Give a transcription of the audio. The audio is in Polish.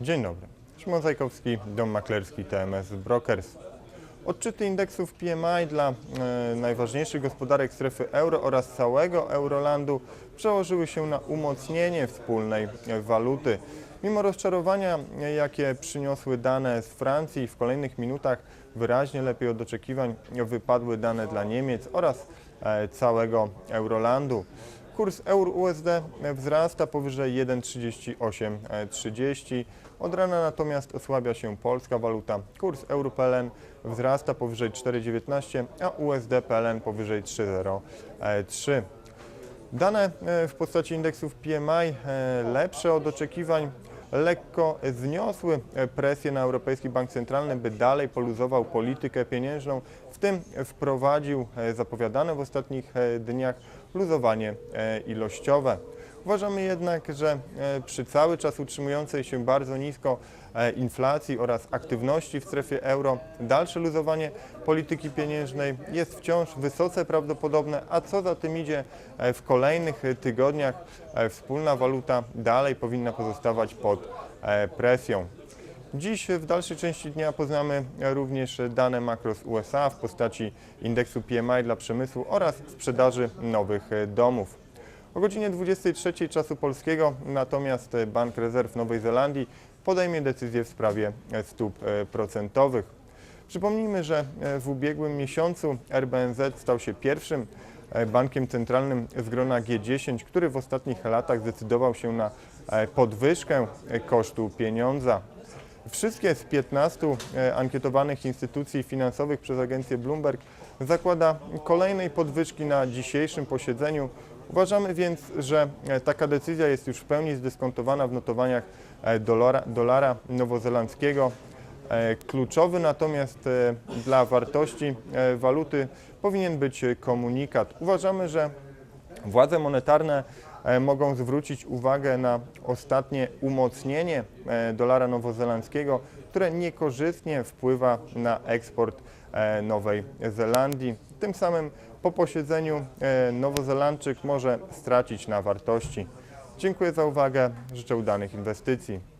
Dzień dobry. Szymon Zajkowski, Dom Maklerski TMS Brokers. Odczyty indeksów PMI dla e, najważniejszych gospodarek strefy euro oraz całego Eurolandu przełożyły się na umocnienie wspólnej e, waluty. Mimo rozczarowania, e, jakie przyniosły dane z Francji, w kolejnych minutach wyraźnie lepiej od oczekiwań wypadły dane dla Niemiec oraz e, całego Eurolandu. Kurs euro-USD wzrasta powyżej 1,3830. Od rana natomiast osłabia się polska waluta. Kurs euro-PLN wzrasta powyżej 4,19, a USD PLN powyżej 3,03. Dane e, w postaci indeksów PMI e, lepsze od oczekiwań lekko zniosły e, presję na Europejski Bank Centralny, by dalej poluzował politykę pieniężną, w tym wprowadził zapowiadane w ostatnich dniach luzowanie e, ilościowe. Uważamy jednak, że e, przy cały czas utrzymującej się bardzo nisko e, inflacji oraz aktywności w strefie euro, dalsze luzowanie polityki pieniężnej jest wciąż wysoce prawdopodobne, a co za tym idzie w kolejnych tygodniach wspólna waluta dalej powinna pozostawać pod presją. Dziś w dalszej części dnia poznamy również dane makro z USA w postaci indeksu PMI dla przemysłu oraz sprzedaży nowych domów. O godzinie 23 czasu polskiego natomiast Bank Rezerw Nowej Zelandii podejmie decyzję w sprawie stóp e, procentowych. Przypomnijmy, że e, w ubiegłym miesiącu RBNZ stał się pierwszym e, bankiem centralnym z grona G10, który w ostatnich latach zdecydował się na podwyżkę kosztu pieniądza. Wszystkie z 15 e, ankietowanych instytucji finansowych przez agencję Bloomberg zakłada kolejnej podwyżki na dzisiejszym posiedzeniu. Uważamy więc, że e, taka decyzja jest już w pełni zdyskontowana w notowaniach e, dolara, dolara nowozelandzkiego. Kluczowy natomiast dla wartości waluty powinien być komunikat. Uważamy, że Władze monetarne mogą zwrócić uwagę na ostatnie umocnienie e, dolara nowozelandzkiego, które niekorzystnie wpływa na eksport e, Nowej Zelandii. Tym samym po posiedzeniu e, Nowozelandczyk może stracić na wartości. Dziękuję za uwagę, życzę udanych inwestycji.